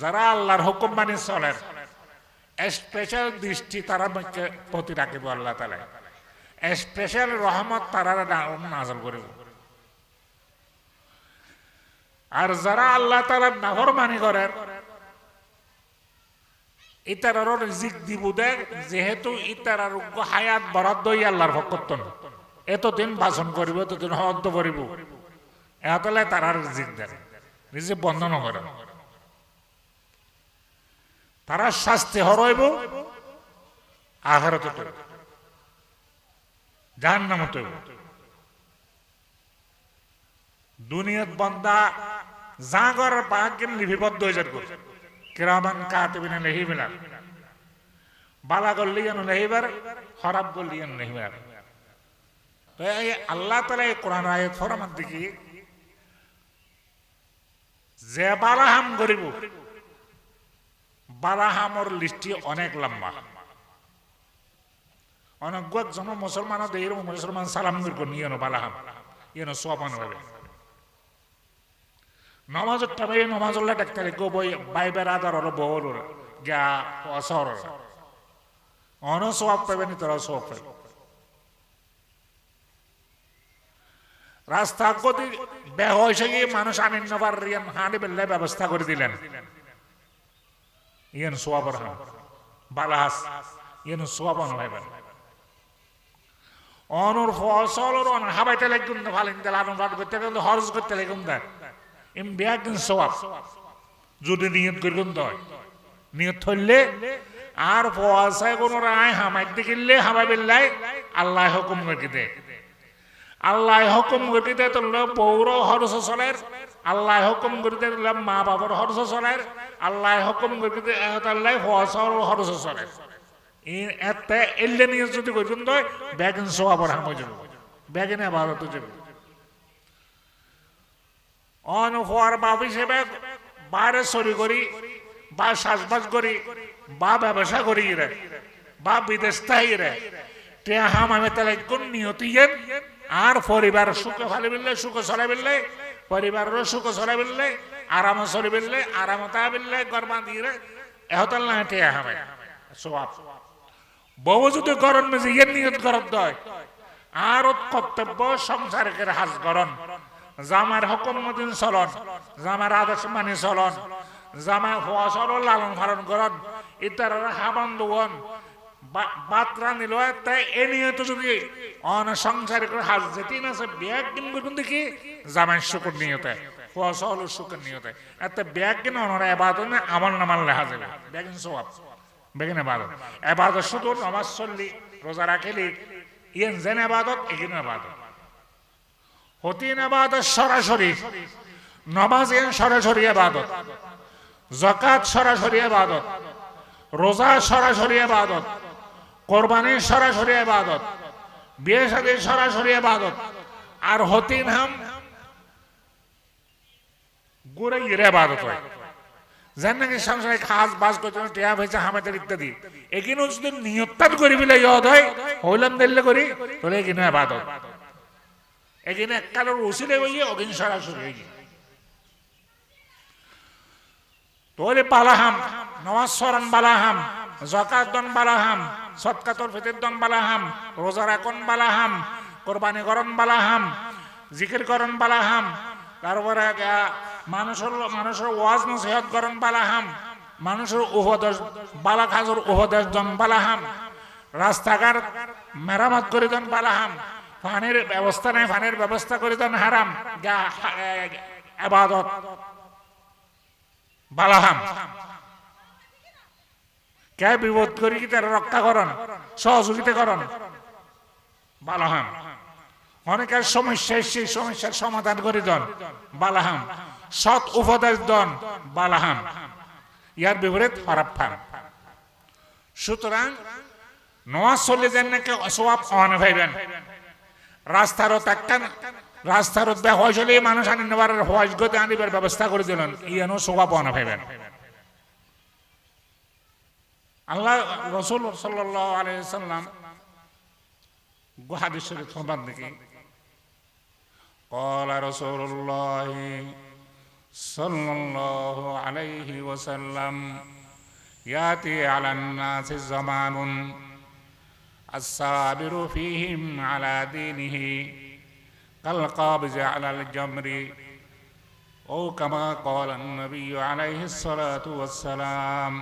যারা আল্লাহর হুকুম মানি চলেন স্পেশাল দৃষ্টি তারা প্রতি রাখিব আল্লাহ তালা স্পেশাল রহমত তারা নাজল করিব। আর যারা আল্লাহ তালার নাফর মানি করেন ইতারারও রিজিক দিব দেয় যেহেতু হায়াত বরাদ্দ আল্লাহর এতদিন ভাষণ করিব, এতদিন হদ্দ করিব। এতলে তারার রিজিক দেন রিজিক বন্ধ নকরেন তারা শাস্তি হরইব আঘারত জাহান নামত দুনিয়াত বন্দা করার পাকিন লিপিবদ্ধ হয়ে যাবে কিরামান কাতিবিনা লেহিবিলা বালা করলি যেন লেহিবার খারাপ করলি যেন লেহিবার তো এই আল্লাহ তালা এই কোরআন আয়াত ফরমান দেখি, যে বালাহাম করিব বালাহামর লিস্টি অনেক লম্বা। অনেক জন মুসলমান দেহির মুসলমান সালাম করব নিয়ে বালাহাম ইয়ে সোয়াপান ভাবে। নমাজের টাইমে নমাজুল্লাহ ডাক্তার গো বই বাইবের আদার হলো গা অন সোয়াব পাবে নি তোরা সোয়াব পাবে রাস্তা গতি বেহ মানুষ আনিন নবার রিয়ান হানি বেল্লে ব্যবস্থা করে দিলেন। সোয়াবর হাম বালাহাস ইয়েন সোয়াবন হইবেন অনুর ফসল অন হাবাইতে লাগুন ভালিন দিল আনন্দ করতে গেলে হরজ করতে লাগুন দেয় ইম বিয়াকিন সওয়াব যদি নিয়ত করবেন তো নিয়ত থইলে আর পয়সায় কোন রায় হামাই দেখিলে হামাই বিল্লাই আল্লাহ হুকুম করে দে আল্লাহ হুকুম করে দে তো পৌর হরস চলের আল্লাহ হুকুম করে দে মা বাবার হরস চলের আল্লাহ হুকুম করে দে আল্লাহ ফসল হরস চলের বিদেশ আর পরিবার সুখে ভালো বিললে সুখে চলে বিললে পরিবারের সুখে চলে বিললে, আরাম চলে বিললে আরামতা বিললে গরমা দিয়ে এহতাল না টিয়া হামে সোয়াব। বউ যদি গরম মেজে ইয়ে নিয়ত গরম দয় আর কর্তব্য সংসারকের হাজ গরম জামার হুকুম মতিন চলন, জামার আদর্শ মানি চলন, জামা ফসল লালন পালন করন ইতার হাবান দুগন বাত্রা নিল তাই এ নিয়ে তো যদি অন সংসার করে হাজ যেতিন আছে ব্যাগ কিন করবেন দেখি, জামাই শুকুর নিয়তে, ফসল শুকুর নিয়তে। এত ব্যাগ কিন অনরা এবাদত না আমার নামার লেখা যাবে। ব্যাগিন সব বেগিন এবাদত এবাদত শুধু নমাজ চললি, রোজা রাখিলি, ইয়েন যেন এবাদত এগিন এবাদত হতিন আবাদত, সরাসরি। নমাজ এন সরাসরি আবাদত। জকাত সরাসরি আবাদত। রোজা সরাসরি আবাদত। কোরবানি সরাসরি আবাদত বিয়ে সাথে সরাসরি আবাদত আর হতিন হাম গুড়ে আবাদত হয়। নাকি সংসারে খাস বাস হয়েছে ইত্যাদি এখানেও যদি নিয়ত্তান করি বলে ইয়দ হয়, হইলাম দিল্লে করি, তাহলে এখানে আবাদত এখানে কারোর উচিলে হইয়ে অগিন সরাসরি হয়ে তোরে পালাহাম সরান বালাহাম জকাত বালাহাম সৎকাতর ফিতির দন বালাহাম, রোজা রাখন বালাহাম, কোরবানি করন বালাহাম, জিকির করন বালাহাম, তারপরে মানুষের মানুষের ওয়াজ নসিহত করন বালাহাম, মানুষের উপদেশ বালা খাজুর উপদেশ দন বালাহাম, রাস্তাঘাট মেরামত করে দেন বালাহাম, পানির ব্যবস্থা নেই, পানির ব্যবস্থা করে দেন হারাম আবাদত বালাহাম। কে বিপদ করি কি তার রক্ষা করন? সহযোগিতা করন? বালাহাম অনেকের সমস্যা সেই সমস্যার সমাধান করে দেন। বালাহাম সৎ উপদেশ দন। বালাহাম ইয়ার বিপরীত খারাপ ফান সুতরাং নোয়া চলে যান নাকি অসবাব অন ভাইবেন। রাস্তারও তাক্কান রাস্তার হওয়া চলে মানুষ আনি নেবার হওয়াজ গতি আনিবার ব্যবস্থা করে দিলেন। ইয়ানো শোভা পাওয়া পাইবেন আল্লাহ রসুল সাল্লাহ আলাইসাল্লাম গুহাদিস শরীফ সন্তান দেখি قال رسول الله صلى الله عليه وسلم ياتي على الناس زمان الصابر فيهم على دينه كالقابض على الجمر أو كما قال النبي عليه الصلاة والسلام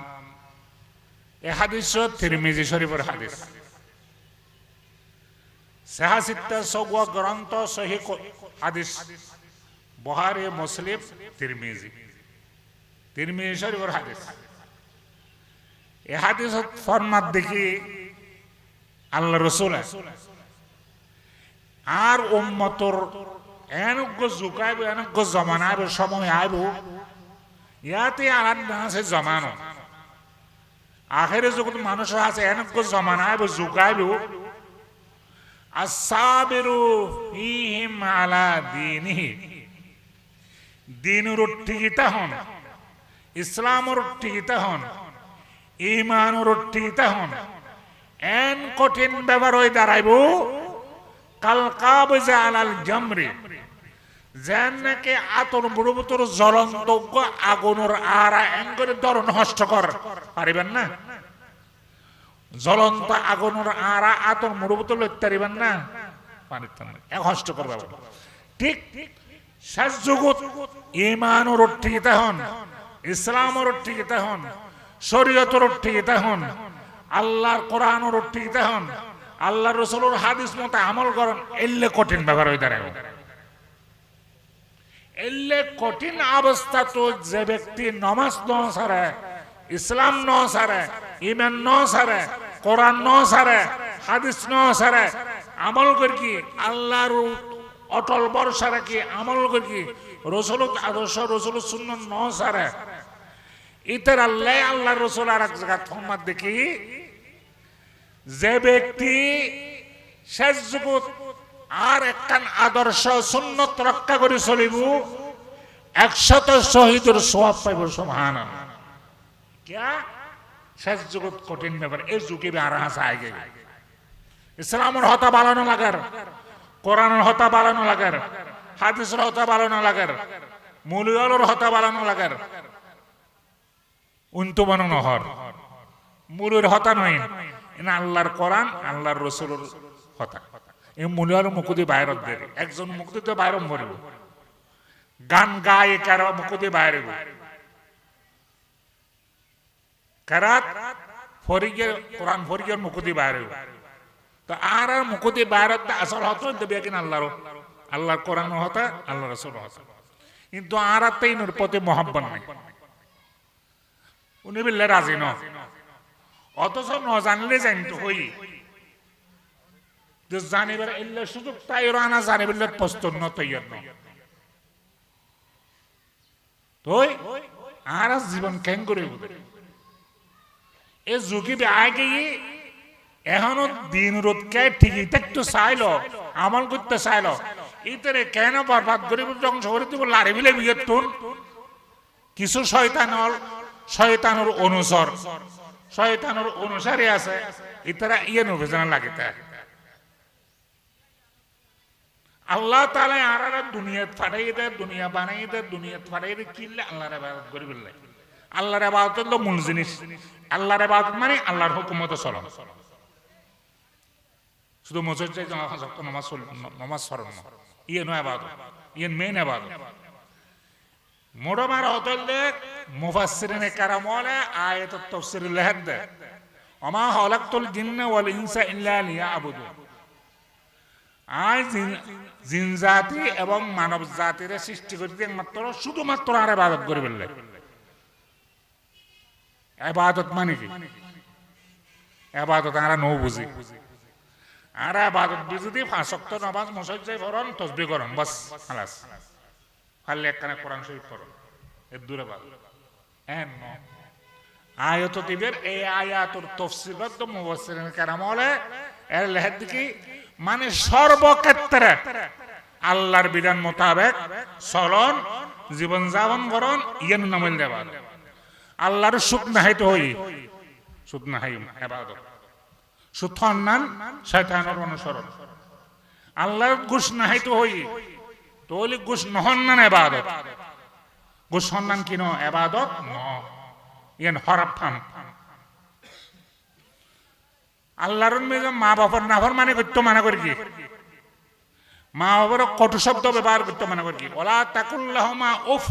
এ হাদিস তিরমিজি শরীফের হাদিস। সাহাসিত্তা সগুয়া গ্রন্থ সহি হাদিস। বহারি, মুসলিম, তিরমিজি। তিরমিজি শরীফের হাদিস। এ হাদিস ফরমাত দেখি আল্লাহ রসুল আর উম্মতর এনজ্ঞ জুকাইব এনজ্ঞ জমানাইব সময় আইব। ইয়াতে আলান আছে জমানো। আখেরে যখন মানুষ আছে এনজ্ঞ জমানাইব জুকাইব আসাবিরু ফিহিম আলা দীনিহি। দিনুর ঠিকিতা হন, ইসলামর ঠিকিতা হন ইমানুর ঠিকিতা হন। এন কঠিন ব্যাপার হয়ে দাঁড়াইব। কাল কাবজে আলাল জামরি। যেন নাকি আতর বুড়বুতর জ্বলন্ত আগুনের আরা করে দরণ হস্ত কর। পারিবেন না? জ্বলন্ত আগুনের আরা আতর মুড়বুতর লইতে পারিবেন না? পারিতেন না। এক হস্ত করবে ঠিক শেষ জগৎ ইমানুর ঠিকিতা হন ইসলামর ঠিকিতা হন শরীয়তর ঠিকিতা হন আল্লাহর কোরআনের ঠিকিতা হন আল্লাহ রসুলের হাদিস মতো আমল করেন এলে কঠিন ব্যাপার হয়ে দাঁড়ায় এলে কঠিন অবস্থা তো যে ব্যক্তি নমাজ ন সারে, ইসলাম ন সারে ইমান ন সারে, কোরআন ন সারে, হাদিস ন সারে, আমল করি আল্লাহর অটল ভরসা রাখি, আমল করি রসুল আদর্শ, রসুল শূন্য ন সারে। ইতার আল্লাহ আল্লাহ রসুল আর এক জায়গা থমাত দেখি, যে ব্যক্তি শেষ যুগত আর একখান আদর্শ সুন্নত রক্ষা করে চলিব, একশত শহীদের সোয়াব পাইব সমান শেষ যুগত কঠিন ব্যাপার, এই যুগে আর আগে। ইসলামের হতা বালানো লাগার, কোরআনের হতা বালানো লাগার, হাদিসের হতা বালানো লাগার, মুলিয়ালের হতা বালানো লাগার। উন্তু বানানো হর মুলুর হতা নয় না আল্লাহর কোরআন, আল্লাহর রসুলের হতা। এই মুলিয়ার মুকুদি একজন মুকুদি তো বাইরম গান গায়ে কারও মুকুদি বাইরে কারাত ফরিগের, কোরআন ফরিগের মুকুদি বাইরে তো আর আর মুকুদি বাইরত আসল হতো দেবে কিনা আল্লাহর আল্লাহর কোরআন হতা আল্লাহ রসুল হতা। কিন্তু আর আর তাই প্রতি মহাব্বন নাই। উনি বললে রাজি ন অথচ ন জানলে জানতো হই। যে জানিবার এলে সুযোগ তাই রানা জানিবার প্রস্তুত ন তৈয়ার ন আর জীবন কেন করে এ ঝুঁকি আগে এখনও দিন রোদ কে ঠিকই থাকতো চাইল, আমল করতে চাইল। ইতরে কেন বরবাদ গরিব ধ্বংস করে দিব লারি বিলে তুন? কিছু শয়তানর, শয়তানোর অনুসর শয়তানোর অনুসারী আছে, ইতারা ইয়ে নবেজনা লাগে তা আল্লাহ তালা আর দুনিয়াত ফাটাই দেয়, দুনিয়া বানাই দেয় দুনিয়াত ফাটাই দেয় কিনলে আল্লাহর আবাদত করি বললে আল্লাহর আবাদত হলো মূল জিনিস। আল্লাহর আবাদত মানে আল্লাহর হুকুমত চলন শুধু মসজিদ যাই নমাজ নমাজ স্মরণ ইয়ে নয় আবাদত ইয়ে মেন আবাদত মোড়মার হতলে মুফাসসিরিনে কারামলে আয়াত তাফসীর লেহেন দে। ওমা খালাকতুল জিন্না ওয়াল ইনসা ইল্লা লিয়াবুদু আই জিন জাতি এবং মানব জাতির সৃষ্টি করতে মাত্র শুধুমাত্র আর ইবাদত করে বললে ইবাদত মানে কি? ইবাদত আমরা নৌ বুঝি। আর ইবাদত বুঝি পাঁচ ওয়াক্ত নামাজ মুসজ্জায় ফরন তসবিহ করন, বাস, খালাস। পারলে একখানে কোরআন শরীফ পড়ো এর দূরে বাদ। এন আয়ত দিবের এই আয়াতুর তফসিলত মুবাসসিরিন কারাম হলে, এর লেহের দিকে মানে সর্বক্ষেত্রে আল্লাহর বিধান মোতাবেক চলন, জীবন যাপন করন, ইয়েন নামিল দেবা আল্লাহর সুখ নাহাইতে হই। সুখ নাহাই এবাদত সুথ নান শয়তানের অনুসরণ। আল্লাহর ঘুষ নাহাইতে হই। তোলি ঘুষ নহন না এবাদত গো সন্ধান কিনো? এবাদত ন। ইয়ান হরাপ ফান। আল্লাহর মা বাবার নাফর মানে করতে মানা করি কি? মা বাবার কটু শব্দ ব্যবহার করতে মানা করি কি? ওলা তাকুল্লাহ মা উফ।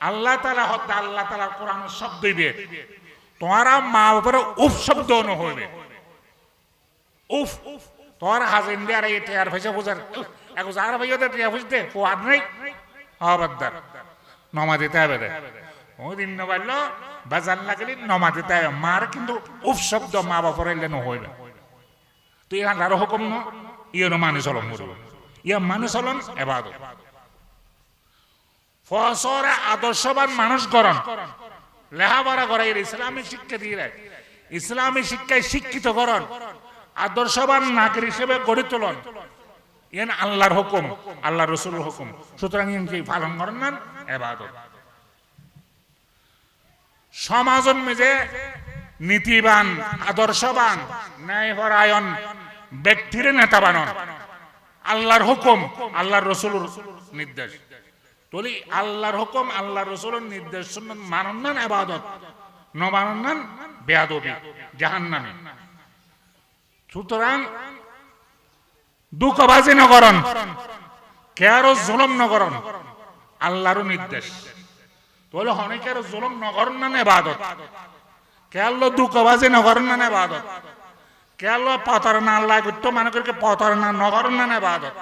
আল্লাহ তালা হত্যা আল্লাহ তালা কোরআন শব্দ দিবে তোমারা মা বাবার উফ শব্দ ন হইবে। উফ। তোমার হাজিন দিয়ে আর আর ভাই ওদের নেই? হবাদ্দার নমা দিতে হবে ওই দিন নবাইল বাজার লাগলে নমা দিতে মার কিন্তু উফ শব্দ মা বাপর এলে নহইবে তুই আল্লাহর হুকুম ন ইয়ে মানে চলন করব ইয়া মানে চলন এবাদত। ফসরে আদর্শবান মানুষ গরম। লেহাপড়া করে এর ইসলামী শিক্ষা দিয়ে ইসলামী শিক্ষায় শিক্ষিত করন আদর্শবান নাগরিক হিসেবে গড়ে তোলন। ইয়েন আল্লাহর হুকুম আল্লাহ রসুলের হুকুম। সুতরাং পালন করেন না? এবাদত। সমাজন মেজে নীতিবান, আদর্শবান, ন্যায়পরায়ণ ব্যক্তির নেতা বানন আল্লাহর হুকুম, আল্লাহর রসুলের নির্দেশ। তলি আল্লাহর হুকুম, আল্লাহর রসুলের নির্দেশ শুনুন, মানন না এবাদত ন মানন বেয়াদবি সুতরাং কেয়ারও জুলম নগরণ, আল্লাহরও নির্দেশ। তাহলে অনেকের জুলম নগরণ না নেবাদত কেয়াল দুঃখবাজি নগরণ না নেবাদত কেয়াল পতর না আল্লাহ করতো মানে করে পতর না নগরণ না নেবাদত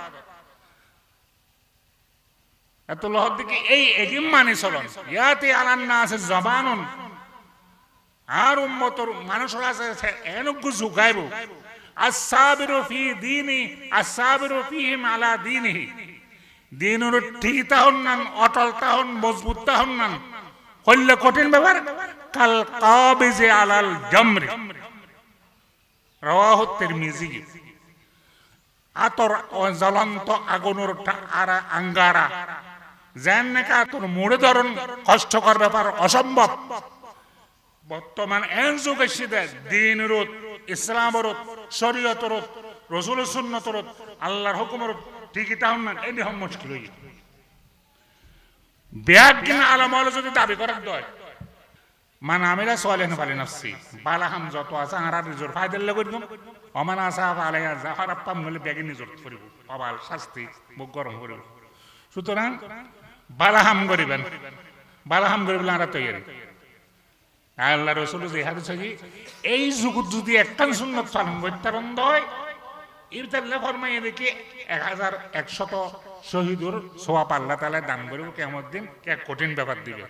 এত লহর দিকে এই এগিম মানি চলন। ইয়াতে আলান্না আছে জবানুন। আর উম্মতর মানুষের আছে এনকু জুগাইব। আসাবিরু ফি দীনি আসাবিরু ফিহিম আলা দীনিহি। দিনুর ঠিক তাহন নান অটল তাহন, মজবুত তাহন নান কইলে কঠিন ব্যাপার, কাল কাবিজে আলাল জামরি। রাওয়াহু তিরমিজি। আতর জ্বলন্ত আগুনের আরা আঙ্গারা। যেন নাকা তোর মুড়ে ধরন, কষ্টকর ব্যাপার, অসম্ভব। বর্তমান এন যুগ এসে দিন রোধ ইসলাম রোধ শরীয়ত রোধ রসুল সুন্নত রোধ আল্লাহর হুকুম রোধ ঠিকই না হম মুশকিল হয়ে কিনা আলামল যদি দাবি করার দয়। নাফসি। বালাহাম যত আছে আর লাগে আসা করিব অবাল শাস্তি, মুখ গরম করিব। সুতরাং বালাহাম করিবেন বালাহাম করিবেন আর তৈরি আল্লাহ রসুল যে হাদিস এই যুগত যদি একখান সুন্নত পালন করতে বন্ধ হয় ইরতাল্লাহ ফরমাইয়া দেখি এক হাজার একশত শহীদুর সোয়াব আল্লাহ তালা দান করব কেমন দিন কে কঠিন ব্যাপার দিবে।